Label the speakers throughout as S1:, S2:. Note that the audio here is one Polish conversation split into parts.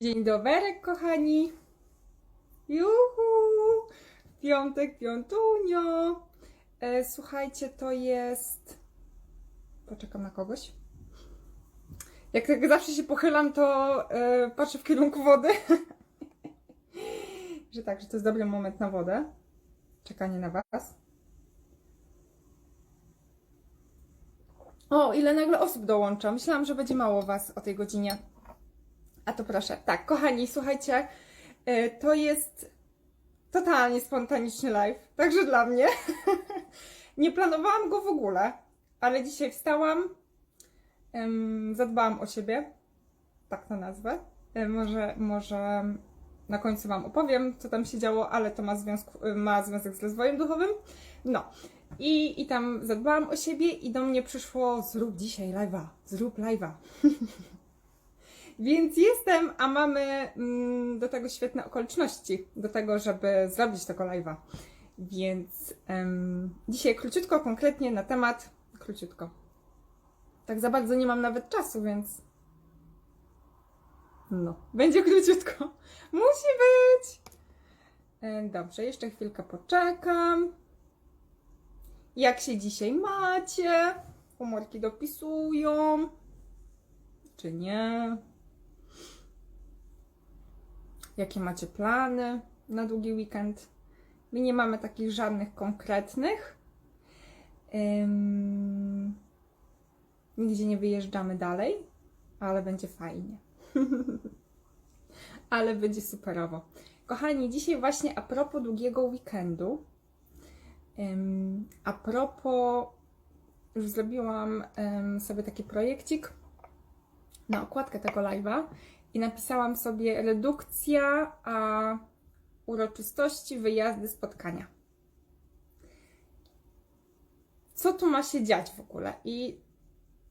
S1: Dzień dobry, kochani. Juhu! Piątek, piątunio. E, słuchajcie, to jest... Poczekam na kogoś. Jak tak zawsze się pochylam, to e, patrzę w kierunku wody. że tak, że to jest dobry moment na wodę. Czekanie na was. O, ile nagle osób dołącza. Myślałam, że będzie mało was o tej godzinie. A to proszę. Tak, kochani, słuchajcie, e, to jest totalnie spontaniczny live, także dla mnie. Nie planowałam go w ogóle, ale dzisiaj wstałam, zadbałam o siebie, tak to nazwę. E, Może, może na końcu Wam opowiem, co tam się działo, ale to ma, związku, ma związek z rozwojem duchowym. No. I, I tam zadbałam o siebie i do mnie przyszło zrób dzisiaj live'a, zrób live'a. Więc jestem, a mamy mm, do tego świetne okoliczności, do tego, żeby zrobić tego live'a. Więc em, dzisiaj króciutko, konkretnie na temat. Króciutko. Tak za bardzo nie mam nawet czasu, więc. No, będzie króciutko. Musi być! E, Dobrze, jeszcze chwilkę poczekam. Jak się dzisiaj macie? Humorki dopisują. Czy nie? Jakie macie plany na długi weekend? My nie mamy takich żadnych konkretnych. Ym, nigdzie nie wyjeżdżamy dalej, ale będzie fajnie. ale będzie superowo. Kochani, dzisiaj właśnie a propos długiego weekendu, ym, a propos, już zrobiłam ym, sobie taki projekcik na okładkę tego live'a i napisałam sobie redukcja, a uroczystości, wyjazdy, spotkania. Co tu ma się dziać w ogóle? I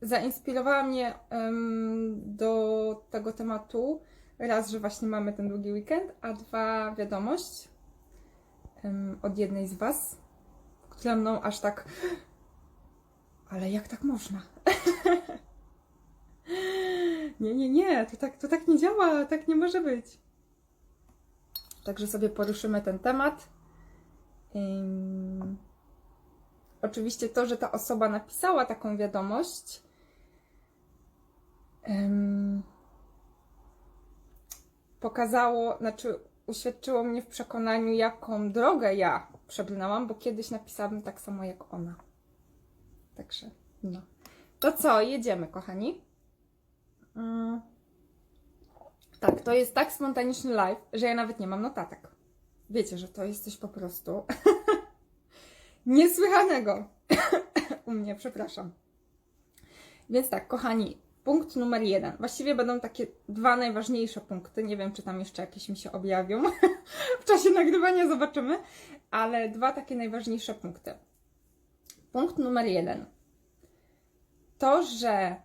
S1: zainspirowała mnie em, do tego tematu raz, że właśnie mamy ten długi weekend, a dwa wiadomość em, od jednej z Was, która mną aż tak. Ale jak tak można? Nie, nie, nie, to tak, to tak nie działa, tak nie może być. Także sobie poruszymy ten temat. Oczywiście to, że ta osoba napisała taką wiadomość, pokazało, znaczy uświadczyło mnie w przekonaniu, jaką drogę ja przebrnęłam, bo kiedyś napisałam tak samo jak ona. Także, no. To co, jedziemy, kochani? Mm. Tak, to jest tak spontaniczny live, że ja nawet nie mam notatek. Wiecie, że to jest coś po prostu niesłychanego u mnie, przepraszam. Więc tak, kochani, punkt numer jeden. Właściwie będą takie dwa najważniejsze punkty. Nie wiem, czy tam jeszcze jakieś mi się objawią. w czasie nagrywania zobaczymy, ale dwa takie najważniejsze punkty. Punkt numer jeden. To, że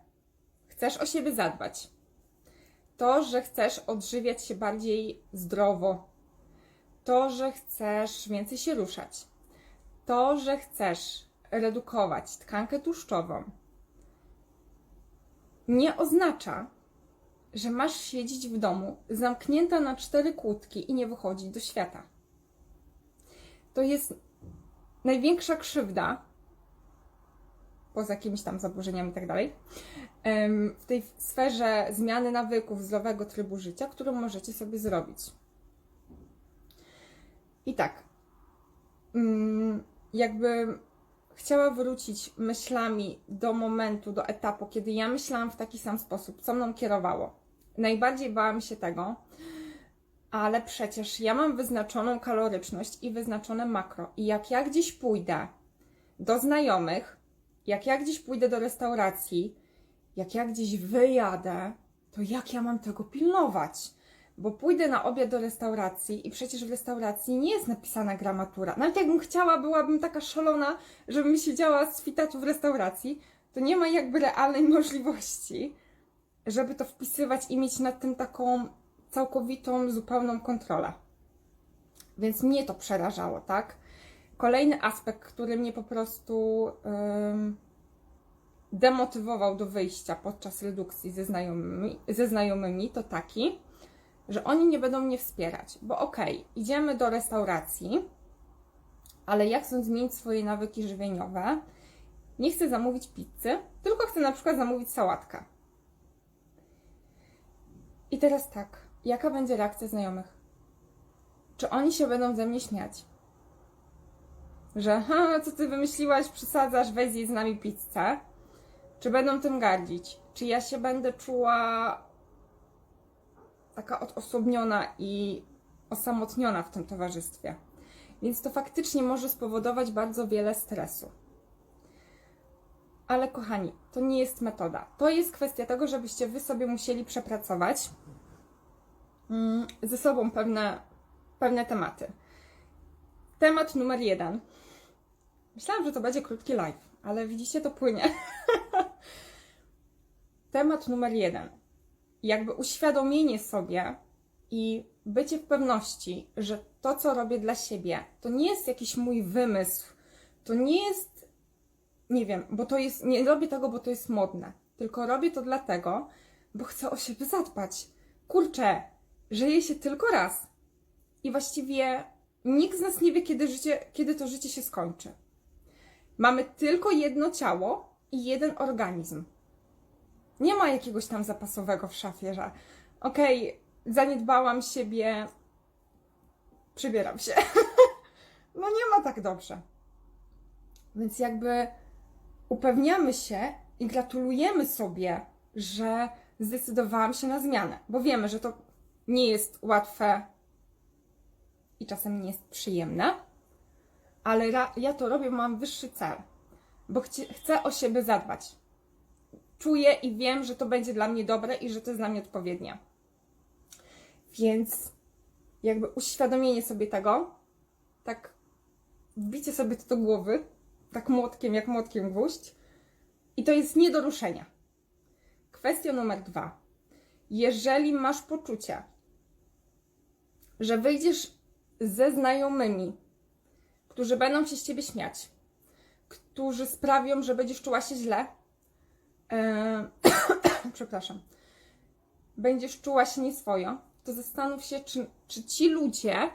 S1: chcesz o siebie zadbać, to, że chcesz odżywiać się bardziej zdrowo, to, że chcesz więcej się ruszać, to, że chcesz redukować tkankę tłuszczową, nie oznacza, że masz siedzieć w domu zamknięta na cztery kłódki i nie wychodzić do świata. To jest największa krzywda, poza jakimiś tam zaburzeniami i tak dalej, w tej sferze zmiany nawyków, zdrowego trybu życia, którą możecie sobie zrobić. I tak, mm, jakby chciała wrócić myślami do momentu, do etapu, kiedy ja myślałam w taki sam sposób, co mną kierowało. Najbardziej bałam się tego, ale przecież ja mam wyznaczoną kaloryczność i wyznaczone makro. I jak ja gdzieś pójdę do znajomych, jak ja gdzieś pójdę do restauracji, jak ja gdzieś wyjadę, to jak ja mam tego pilnować? Bo pójdę na obiad do restauracji i przecież w restauracji nie jest napisana gramatura. Nawet jakbym chciała, byłabym taka szalona, żebym siedziała z fitatu w restauracji, to nie ma jakby realnej możliwości, żeby to wpisywać i mieć nad tym taką całkowitą, zupełną kontrolę. Więc mnie to przerażało, tak? Kolejny aspekt, który mnie po prostu ym, demotywował do wyjścia podczas redukcji ze znajomymi, ze znajomymi, to taki, że oni nie będą mnie wspierać, bo okej, idziemy do restauracji, ale ja chcę zmienić swoje nawyki żywieniowe, nie chcę zamówić pizzy, tylko chcę na przykład zamówić sałatkę. I teraz tak, jaka będzie reakcja znajomych? Czy oni się będą ze mnie śmiać? Że, ha, co ty wymyśliłaś, przesadzasz, weź zjedz z nami pizzę? Czy będą tym gardzić? Czy ja się będę czuła taka odosobniona i osamotniona w tym towarzystwie? Więc to faktycznie może spowodować bardzo wiele stresu. Ale kochani, to nie jest metoda. To jest kwestia tego, żebyście wy sobie musieli przepracować mm, ze sobą pewne, pewne tematy. Temat numer jeden. Myślałam, że to będzie krótki live, ale widzicie, to płynie. Temat numer jeden. Jakby uświadomienie sobie i bycie w pewności, że to, co robię dla siebie, to nie jest jakiś mój wymysł, to nie jest, nie wiem, bo to jest, nie robię tego, bo to jest modne, tylko robię to dlatego, bo chcę o siebie zadbać. Kurczę, żyje się tylko raz. I właściwie nikt z nas nie wie, kiedy, życie, kiedy to życie się skończy. Mamy tylko jedno ciało i jeden organizm. Nie ma jakiegoś tam zapasowego w szafie, że okej, okay, zaniedbałam siebie, przybieram się. no nie ma tak dobrze. Więc jakby upewniamy się i gratulujemy sobie, że zdecydowałam się na zmianę, bo wiemy, że to nie jest łatwe i czasem nie jest przyjemne, ale ja to robię, mam wyższy cel, bo chcę o siebie zadbać. Czuję i wiem, że to będzie dla mnie dobre i że to jest dla mnie odpowiednie. Więc jakby uświadomienie sobie tego, tak wbicie sobie to do głowy, tak młotkiem, jak młotkiem gwóźdź, i to jest nie do ruszenia. Kwestia numer dwa. Jeżeli masz poczucie, że wyjdziesz ze znajomymi, którzy będą się z ciebie śmiać, którzy sprawią, że będziesz czuła się źle, e, przepraszam, będziesz czuła się nieswojo, to zastanów się, czy, czy ci ludzie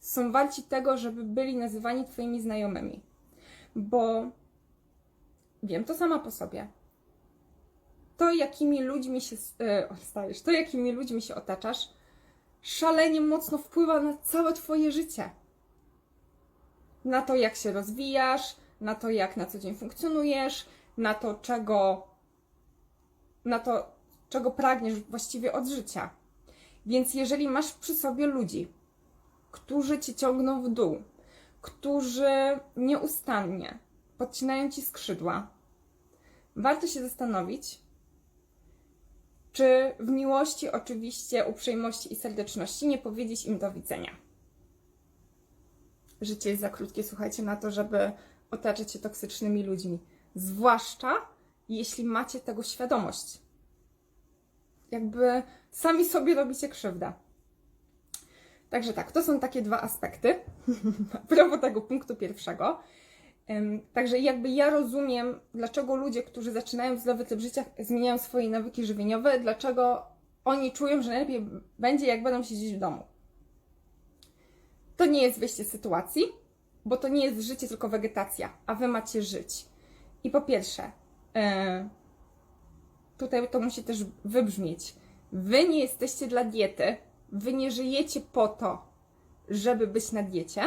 S1: są warci tego, żeby byli nazywani Twoimi znajomymi. Bo wiem to sama po sobie. To, jakimi ludźmi się yy, stajesz, to, jakimi ludźmi się otaczasz, szalenie mocno wpływa na całe Twoje życie. Na to, jak się rozwijasz, na to, jak na co dzień funkcjonujesz, na to, czego, na to, czego pragniesz właściwie od życia. Więc jeżeli masz przy sobie ludzi, którzy cię ciągną w dół, którzy nieustannie podcinają ci skrzydła, warto się zastanowić, czy w miłości, oczywiście, uprzejmości i serdeczności nie powiedzieć im do widzenia. Życie jest za krótkie, słuchajcie, na to, żeby otaczać się toksycznymi ludźmi. Zwłaszcza jeśli macie tego świadomość. Jakby sami sobie robicie krzywdę. Także tak, to są takie dwa aspekty a propos tego punktu pierwszego. Także jakby ja rozumiem, dlaczego ludzie, którzy zaczynają zdrowy tryb życia, zmieniają swoje nawyki żywieniowe, dlaczego oni czują, że najlepiej będzie, jak będą siedzieć w domu. To nie jest wyjście z sytuacji, bo to nie jest życie, tylko wegetacja, a wy macie żyć. I po pierwsze, yy, tutaj to musi też wybrzmieć. Wy nie jesteście dla diety, wy nie żyjecie po to, żeby być na diecie,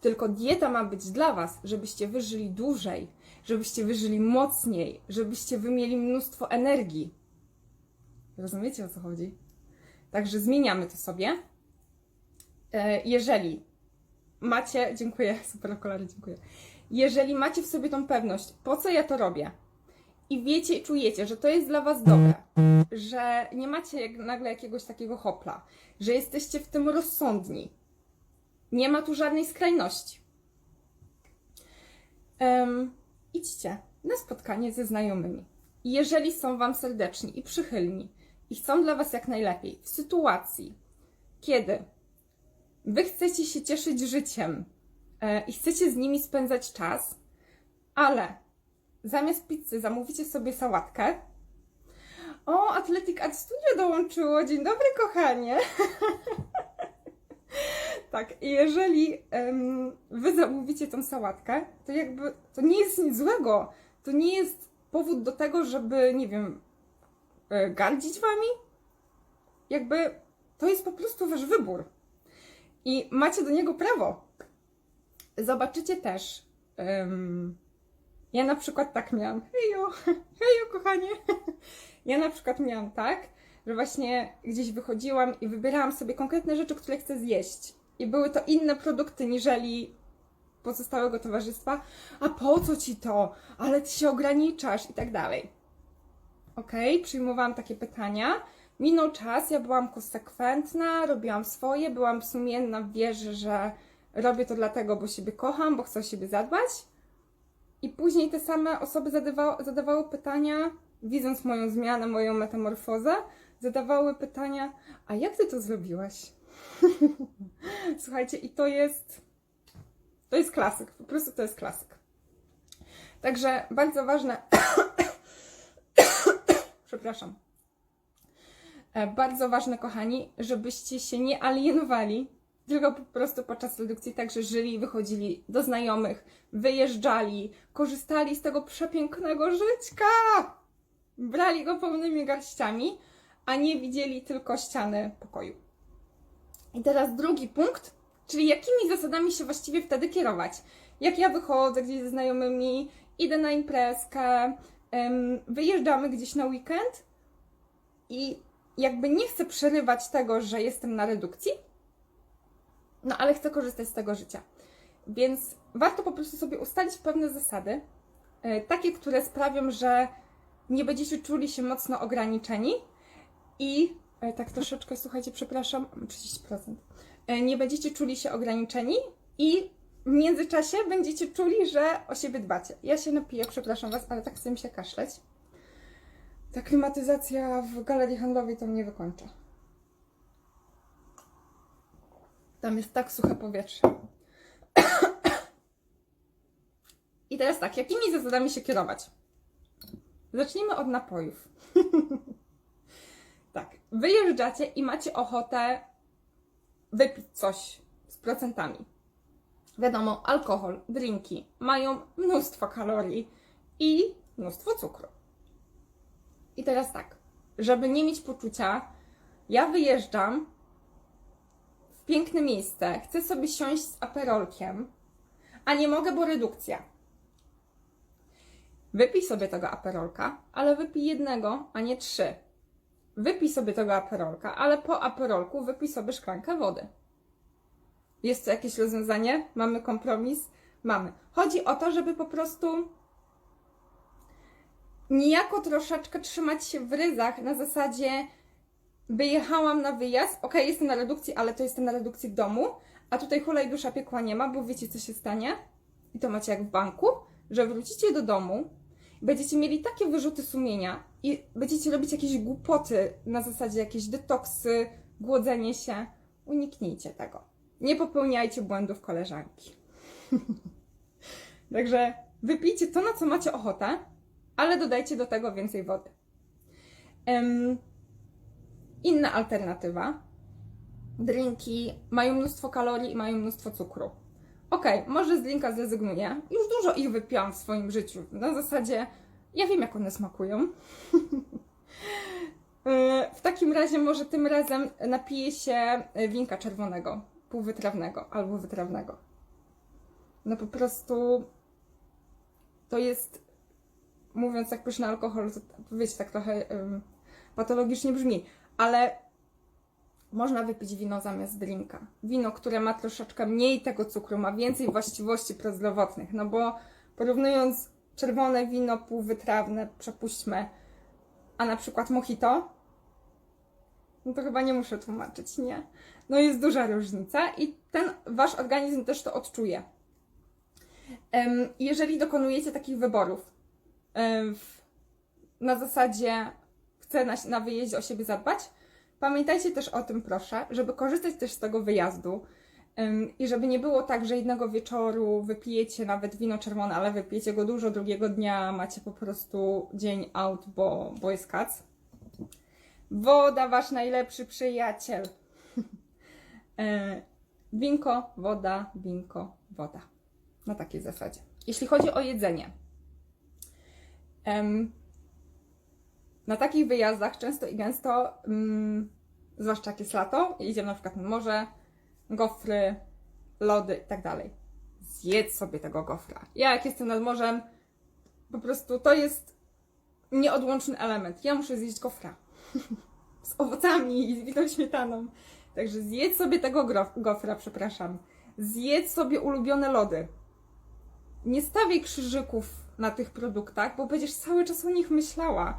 S1: tylko dieta ma być dla Was, żebyście wyżyli dłużej, żebyście wyżyli mocniej, żebyście wy mieli mnóstwo energii. Rozumiecie o co chodzi? Także zmieniamy to sobie. E, jeżeli macie, dziękuję, super okulary, dziękuję. Jeżeli macie w sobie tą pewność, po co ja to robię, i wiecie czujecie, że to jest dla Was dobre, że nie macie jak nagle jakiegoś takiego hopla, że jesteście w tym rozsądni, nie ma tu żadnej skrajności. Um, idźcie na spotkanie ze znajomymi. Jeżeli są Wam serdeczni i przychylni i chcą dla Was jak najlepiej, w sytuacji, kiedy Wy chcecie się cieszyć życiem e, i chcecie z nimi spędzać czas, ale zamiast pizzy zamówicie sobie sałatkę, O, Athletic Art Studio dołączyło. Dzień dobry, kochanie. tak, i jeżeli em, wy zamówicie tą sałatkę, to jakby to nie jest nic złego. To nie jest powód do tego, żeby, nie wiem, e, gardzić wami. Jakby to jest po prostu wasz wybór. I macie do niego prawo. Zobaczycie też. em, ja na przykład tak miałam. Hejo, hejo, kochanie. Ja na przykład miałam tak, że właśnie gdzieś wychodziłam i wybierałam sobie konkretne rzeczy, które chcę zjeść. I były to inne produkty niżeli pozostałego towarzystwa. A po co ci to? Ale ty się ograniczasz i tak dalej. Okej, przyjmowałam takie pytania. Minął czas, ja byłam konsekwentna, robiłam swoje, byłam sumienna w wierze, że robię to dlatego, bo siebie kocham, bo chcę o siebie zadbać. I później te same osoby zadawały, zadawały pytania, widząc moją zmianę, moją metamorfozę, zadawały pytania, a jak ty to zrobiłaś? Słuchajcie, i to jest, to jest klasyk, po prostu to jest klasyk. Także bardzo ważne, przepraszam, bardzo ważne, kochani, żebyście się nie alienowali, tylko po prostu podczas redukcji także żyli, wychodzili do znajomych, wyjeżdżali, korzystali z tego przepięknego żyćka, brali go pełnymi garściami, a nie widzieli tylko ściany pokoju. I teraz drugi punkt, czyli jakimi zasadami się właściwie wtedy kierować. Jak ja wychodzę gdzieś ze znajomymi, idę na imprezkę, wyjeżdżamy gdzieś na weekend i jakby nie chcę przerywać tego, że jestem na redukcji, no ale chcę korzystać z tego życia. Więc warto po prostu sobie ustalić pewne zasady, e, takie, które sprawią, że nie będziecie czuli się mocno ograniczeni i e, tak troszeczkę, słuchajcie, przepraszam, 30%. E, Nie będziecie czuli się ograniczeni i w międzyczasie będziecie czuli, że o siebie dbacie. Ja się napiję, przepraszam Was, ale tak chcę mi się kaszleć. Ta klimatyzacja w galerii handlowej to mnie wykończa. Tam jest tak suche powietrze. I teraz tak, jakimi zasadami się kierować? Zacznijmy od napojów. tak, wyjeżdżacie i macie ochotę wypić coś z procentami. Wiadomo, alkohol, drinki mają mnóstwo kalorii i mnóstwo cukru. I teraz tak, żeby nie mieć poczucia, ja wyjeżdżam w piękne miejsce, chcę sobie siąść z aperolkiem, a nie mogę, bo redukcja. Wypij sobie tego aperolka, ale wypij jednego, a nie trzy. Wypij sobie tego aperolka, ale po aperolku wypij sobie szklankę wody. Jest to jakieś rozwiązanie? Mamy kompromis? Mamy. Chodzi o to, żeby po prostu niejako troszeczkę trzymać się w ryzach na zasadzie wyjechałam na wyjazd, okej, jestem na redukcji, ale to jestem na redukcji w domu, a tutaj hulaj dusza piekła nie ma, bo wiecie co się stanie? I to macie jak w banku, że wrócicie do domu, będziecie mieli takie wyrzuty sumienia i będziecie robić jakieś głupoty na zasadzie jakieś detoksy, głodzenie się. Uniknijcie tego. Nie popełniajcie błędów koleżanki. Także wypijcie to, na co macie ochotę, ale dodajcie do tego więcej wody. Inna alternatywa. Drinki mają mnóstwo kalorii i mają mnóstwo cukru. Okej, może z drinka zrezygnuję. Już dużo ich wypiłam w swoim życiu. Na zasadzie, ja wiem, jak one smakują. E, w takim razie, może tym razem napiję się winka czerwonego, półwytrawnego albo wytrawnego. No po prostu to jest, mówiąc jak pyszny alkohol, to wiecie, tak trochę ym, patologicznie brzmi, ale można wypić wino zamiast drinka. Wino, które ma troszeczkę mniej tego cukru, ma więcej właściwości prozdrowotnych, no bo porównując czerwone wino półwytrawne, przepuśćmy, a na przykład mojito, no to chyba nie muszę tłumaczyć, nie? No jest duża różnica i ten wasz organizm też to odczuje. Jeżeli dokonujecie takich wyborów w- na zasadzie chcę na, na wyjeździe o siebie zadbać, pamiętajcie też o tym, proszę, żeby korzystać też z tego wyjazdu i żeby nie było tak, że jednego wieczoru wypijecie nawet wino czerwone, ale wypijecie go dużo, drugiego dnia macie po prostu dzień out, bo, bo jest kac. Woda, wasz najlepszy przyjaciel. E, winko, woda, winko, woda. Na takiej zasadzie. Jeśli chodzi o jedzenie. Na takich wyjazdach często i gęsto, mm, zwłaszcza jak jest lato, idziemy na przykład na morze, gofry, lody i tak dalej. Zjedz sobie tego gofra. Ja jak jestem nad morzem, po prostu to jest nieodłączny element. Ja muszę zjeść gofra. z owocami i z witą śmietaną. Także zjedz sobie tego gofra, przepraszam. Zjedz sobie ulubione lody. Nie stawiaj krzyżyków na tych produktach, bo będziesz cały czas o nich myślała.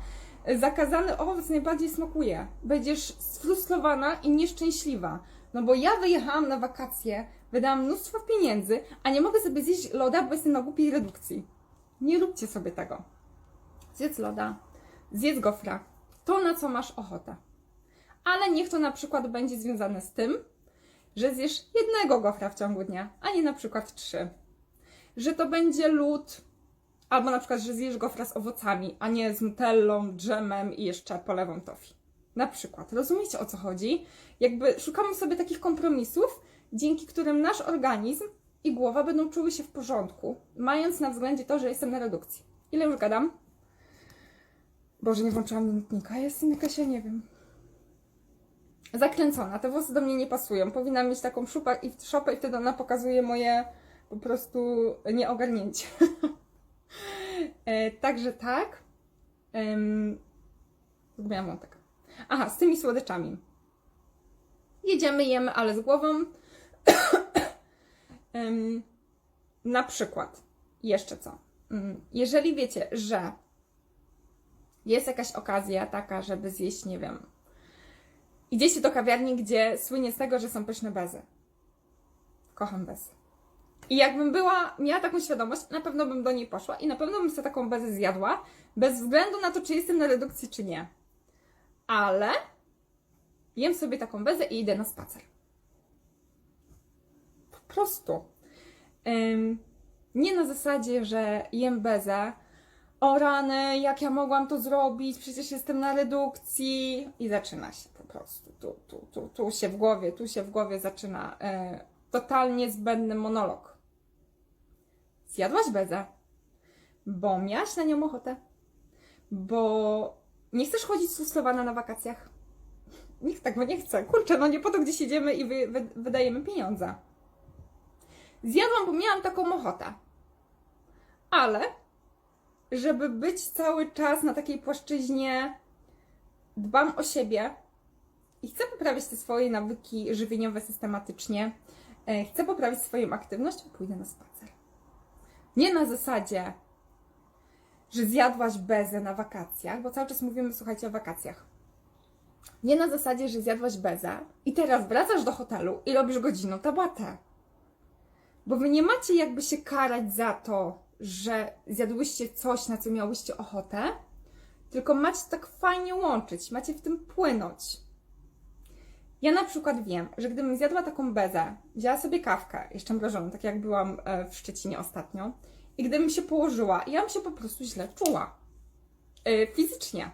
S1: Zakazany owoc najbardziej smakuje. Będziesz sfrustrowana i nieszczęśliwa. No bo ja wyjechałam na wakacje, wydałam mnóstwo pieniędzy, a nie mogę sobie zjeść loda, bo jestem na głupiej redukcji. Nie róbcie sobie tego. Zjedz loda, zjedz gofra. To, na co masz ochotę. Ale niech to na przykład będzie związane z tym, że zjesz jednego gofra w ciągu dnia, a nie na przykład trzy. Że to będzie lód, albo na przykład, że zjesz gofra z owocami, a nie z nutellą, dżemem i jeszcze polewą tofi. Na przykład. Rozumiecie o co chodzi? Jakby szukamy sobie takich kompromisów, dzięki którym nasz organizm i głowa będą czuły się w porządku, mając na względzie to, że jestem na redukcji. Ile już gadam? Boże, nie włączyłam minutnika. Jestem jakaś, ja nie wiem. Zakręcona. Te włosy do mnie nie pasują. Powinnam mieć taką szupę i szopę i wtedy ona pokazuje moje po prostu nieogarnięcie. e, także tak. Um, Zgubiłam wątek. Aha, z tymi słodyczami. Jedziemy, jemy, ale z głową. Em, na przykład, jeszcze co? Mm, Jeżeli wiecie, że jest jakaś okazja taka, żeby zjeść, nie wiem, idziecie do kawiarni, gdzie słynie z tego, że są pyszne bezy. Kocham bezy. I jakbym była, miała taką świadomość, na pewno bym do niej poszła i na pewno bym sobie taką bezę zjadła, bez względu na to, czy jestem na redukcji, czy nie. Ale jem sobie taką bezę i idę na spacer. Po prostu. Ym, nie na zasadzie, że jem bezę, o rany, jak ja mogłam to zrobić, przecież jestem na redukcji i zaczyna się po prostu. Tu, tu, tu, tu się w głowie, tu się w głowie zaczyna e, totalnie zbędny monolog. Zjadłaś bezę, bo miałaś na nią ochotę, bo nie chcesz chodzić sfrustrowana na wakacjach. Nikt tak, nie chce. Kurczę, no nie po to gdzieś idziemy i wy, wy, wydajemy pieniądze. Zjadłam, bo miałam taką ochotę. Ale żeby być cały czas na takiej płaszczyźnie, dbam o siebie i chcę poprawić te swoje nawyki żywieniowe systematycznie, e, chcę poprawić swoją aktywność, pójdę na spacer. Nie na zasadzie, że zjadłaś bezę na wakacjach, bo cały czas mówimy, słuchajcie, o wakacjach. Nie na zasadzie, że zjadłaś bezę i teraz wracasz do hotelu i robisz godzinną tabatę. Bo wy nie macie jakby się karać za to, że zjadłyście coś, na co miałyście ochotę, tylko macie tak fajnie łączyć, macie w tym płynąć. Ja na przykład wiem, że gdybym zjadła taką bezę, wzięła sobie kawkę, jeszcze mrożoną, tak jak byłam e, w Szczecinie ostatnio, i gdybym się położyła, ja bym się po prostu źle czuła. Yy, fizycznie.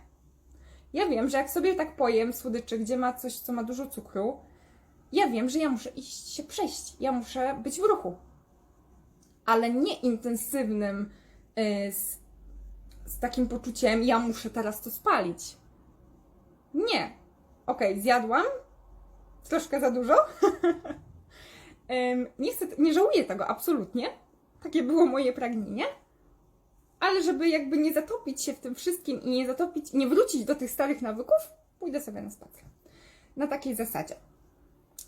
S1: Ja wiem, że jak sobie tak pojem słodyczy, gdzie ma coś, co ma dużo cukru, ja wiem, że ja muszę iść się przejść, ja muszę być w ruchu. Ale nie intensywnym, yy, z, z takim poczuciem, ja muszę teraz to spalić. Nie. Okej, zjadłam, troszkę za dużo. Nie, nie żałuję tego, absolutnie. Takie było moje pragnienie. Ale żeby jakby nie zatopić się w tym wszystkim i nie zatopić, nie wrócić do tych starych nawyków, pójdę sobie na spacer. Na takiej zasadzie.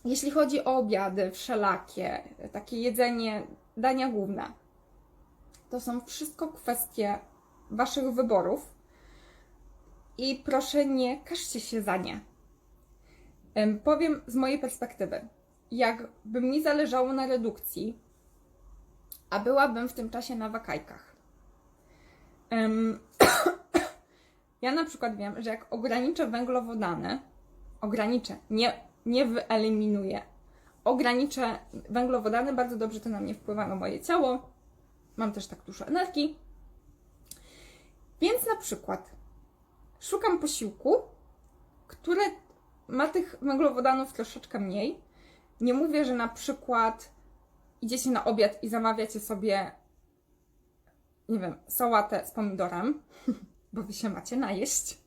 S1: Jeśli chodzi o obiady wszelakie, takie jedzenie, dania główne, to są wszystko kwestie Waszych wyborów i proszę nie każcie się za nie. Em, Powiem z mojej perspektywy. Jakby mi zależało na redukcji, a byłabym w tym czasie na wakajkach. Ja na przykład wiem, że jak ograniczę węglowodany, ograniczę, nie, nie wyeliminuję, ograniczę węglowodany, bardzo dobrze to na mnie wpływa na moje ciało. Mam też tak dużo energii. Więc na przykład szukam posiłku, które ma tych węglowodanów troszeczkę mniej. Nie mówię, że na przykład idziecie na obiad i zamawiacie sobie, nie wiem, sałatę z pomidorem, bo wy się macie najeść.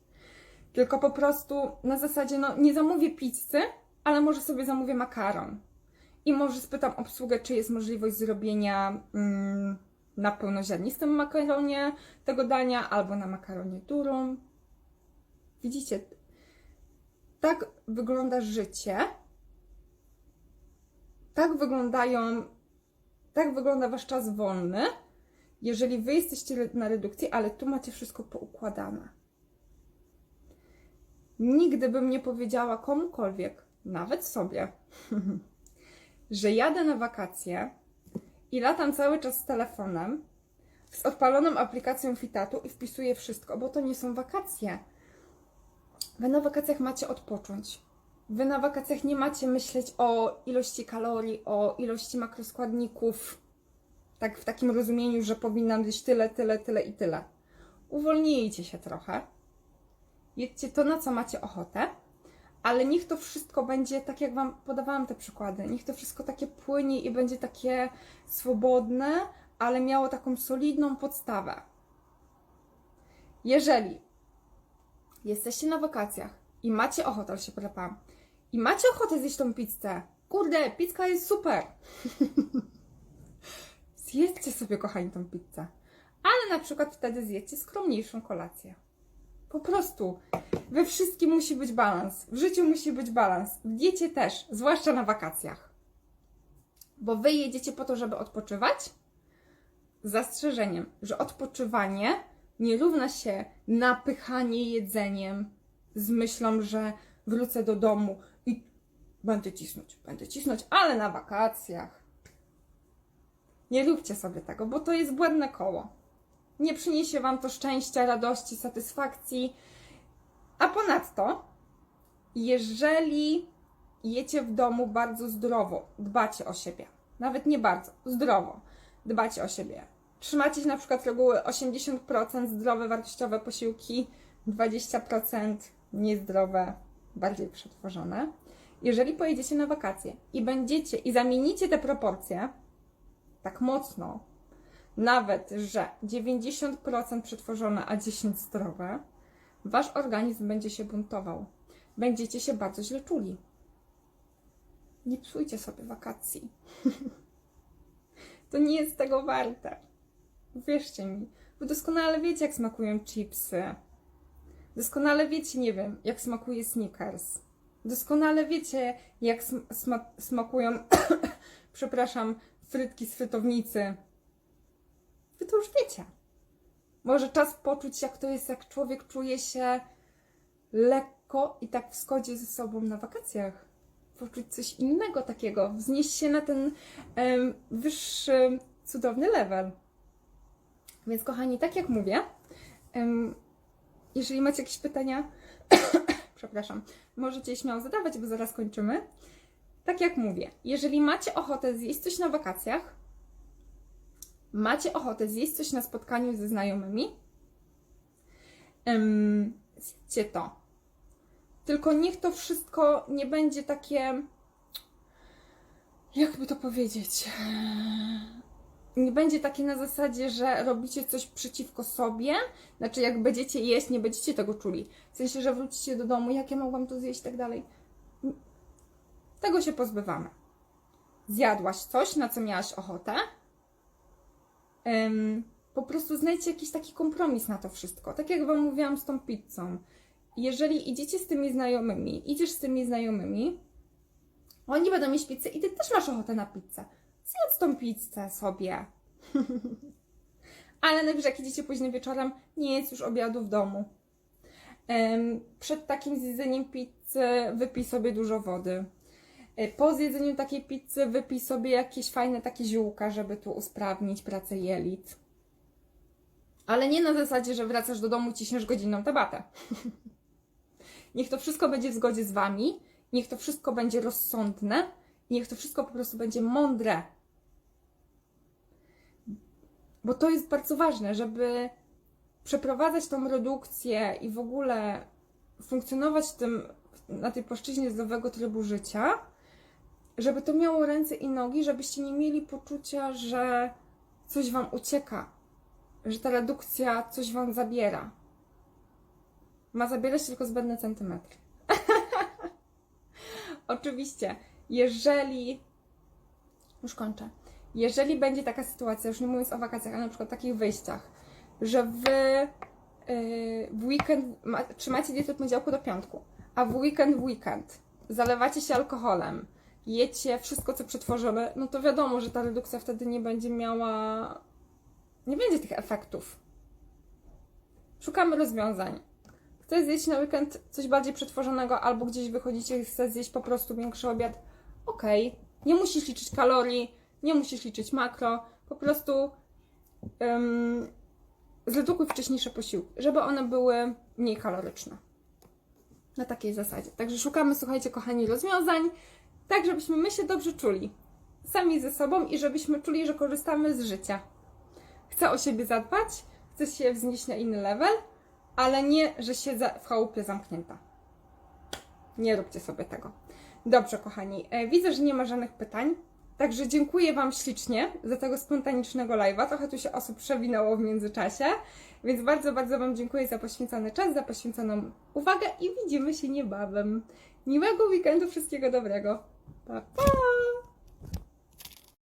S1: Tylko po prostu na zasadzie, no nie zamówię pizzy, ale może sobie zamówię makaron. I może spytam obsługę, czy jest możliwość zrobienia mm, na pełnoziarnistym makaronie tego dania, albo na makaronie durum. Widzicie, tak wygląda życie. Tak wyglądają, tak wygląda wasz czas wolny, jeżeli wy jesteście na redukcji, ale tu macie wszystko poukładane. Nigdy bym nie powiedziała komukolwiek, nawet sobie, że jadę na wakacje i latam cały czas z telefonem, z odpaloną aplikacją Fitatu i wpisuję wszystko, bo to nie są wakacje. Wy na wakacjach macie odpocząć. Wy na wakacjach nie macie myśleć o ilości kalorii, o ilości makroskładników, tak w takim rozumieniu, że powinnam zjeść tyle, tyle, tyle i tyle. Uwolnijcie się trochę. Jedźcie to, na co macie ochotę, ale niech to wszystko będzie, tak jak Wam podawałam te przykłady, niech to wszystko takie płynie i będzie takie swobodne, ale miało taką solidną podstawę. Jeżeli jesteście na wakacjach i macie ochotę, się podrapałam, i macie ochotę zjeść tą pizzę, kurde, pizza jest super! Zjedzcie sobie, kochani, tą pizzę. Ale na przykład wtedy zjedzcie skromniejszą kolację. Po prostu. We wszystkim musi być balans. W życiu musi być balans. W diecie też, zwłaszcza na wakacjach. Bo wy jedziecie po to, żeby odpoczywać, z zastrzeżeniem, że odpoczywanie nie równa się napychanie jedzeniem z myślą, że wrócę do domu i będę cisnąć, będę cisnąć, ale na wakacjach. Nie róbcie sobie tego, bo to jest błędne koło. Nie przyniesie Wam to szczęścia, radości, satysfakcji. A ponadto, jeżeli jecie w domu bardzo zdrowo, dbacie o siebie, nawet nie bardzo, zdrowo, dbacie o siebie, trzymacie się na przykład reguły 80% zdrowe, wartościowe posiłki, 20% niezdrowe, bardziej przetworzone. Jeżeli pojedziecie na wakacje i będziecie i zamienicie te proporcje tak mocno, nawet że 90% przetworzone, a 10% zdrowe, wasz organizm będzie się buntował. Będziecie się bardzo źle czuli. Nie psujcie sobie wakacji. to nie jest tego warte. Wierzcie mi. Wy doskonale wiecie, jak smakują chipsy. Doskonale wiecie, nie wiem, jak smakuje Snickers. Doskonale wiecie, jak sm- sma- smakują, przepraszam, frytki z frytownicy. Wy to już wiecie. Może czas poczuć, jak to jest, jak człowiek czuje się lekko i tak w zgodzie ze sobą na wakacjach. Poczuć coś innego takiego, wznieść się na ten em, wyższy, cudowny level. Więc, kochani, tak jak mówię, jeżeli macie jakieś pytania, przepraszam, możecie je śmiało zadawać, bo zaraz kończymy. Tak jak mówię, jeżeli macie ochotę zjeść coś na wakacjach, macie ochotę zjeść coś na spotkaniu ze znajomymi, zjedźcie to. Tylko niech to wszystko nie będzie takie, jakby to powiedzieć, nie będzie takie na zasadzie, że robicie coś przeciwko sobie, znaczy jak będziecie jeść, nie będziecie tego czuli. W sensie, że wrócicie do domu, jak ja mogłam to zjeść i tak dalej. Tego się pozbywamy. Zjadłaś coś, na co miałaś ochotę, Ym, po prostu znajdźcie jakiś taki kompromis na to wszystko. Tak jak Wam mówiłam z tą pizzą. Jeżeli idziecie z tymi znajomymi, idziesz z tymi znajomymi, oni będą mieć pizzę i Ty też masz ochotę na pizzę. Zjedz tą pizzę sobie. Ale najwyżej jak idziecie późnym wieczorem, nie jest już obiadu w domu. Przed takim zjedzeniem pizzy wypij sobie dużo wody. Y, Po zjedzeniu takiej pizzy wypij sobie jakieś fajne takie ziółka, żeby tu usprawnić pracę jelit. Ale nie na zasadzie, że wracasz do domu i ciśniesz godzinną debatę. niech to wszystko będzie w zgodzie z Wami, niech to wszystko będzie rozsądne, niech to wszystko po prostu będzie mądre. Bo to jest bardzo ważne, żeby przeprowadzać tą redukcję i w ogóle funkcjonować tym, na tej płaszczyźnie zdrowego trybu życia, żeby to miało ręce i nogi, żebyście nie mieli poczucia, że coś wam ucieka, że ta redukcja coś wam zabiera. Ma zabierać tylko zbędne centymetry. Oczywiście, jeżeli. Już kończę. Jeżeli będzie taka sytuacja, już nie mówiąc o wakacjach, ale na przykład takich wyjściach, że wy yy, w weekend ma, trzymacie dietę od poniedziałku do piątku, a w weekend weekend zalewacie się alkoholem, jecie wszystko co przetworzone, no to wiadomo, że ta redukcja wtedy nie będzie miała. nie będzie tych efektów. Szukamy rozwiązań. Chcesz zjeść na weekend coś bardziej przetworzonego, albo gdzieś wychodzicie i chcesz zjeść po prostu większy obiad, okej. Nie musisz liczyć kalorii, nie musisz liczyć makro, po prostu um, zredukuj wcześniejsze posiłki, żeby one były mniej kaloryczne. Na takiej zasadzie. Także szukamy, słuchajcie, kochani, rozwiązań, tak żebyśmy my się dobrze czuli. Sami ze sobą i żebyśmy czuli, że korzystamy z życia. Chcę o siebie zadbać, chcę się wznieść na inny level, ale nie, że siedzę w chałupie zamknięta. Nie róbcie sobie tego. Dobrze, kochani. E, widzę, że nie ma żadnych pytań. Także dziękuję Wam ślicznie za tego spontanicznego live'a. Trochę tu się osób przewinęło w międzyczasie, więc bardzo, bardzo Wam dziękuję za poświęcony czas, za poświęconą uwagę i widzimy się niebawem. Miłego weekendu, wszystkiego dobrego. Pa, pa!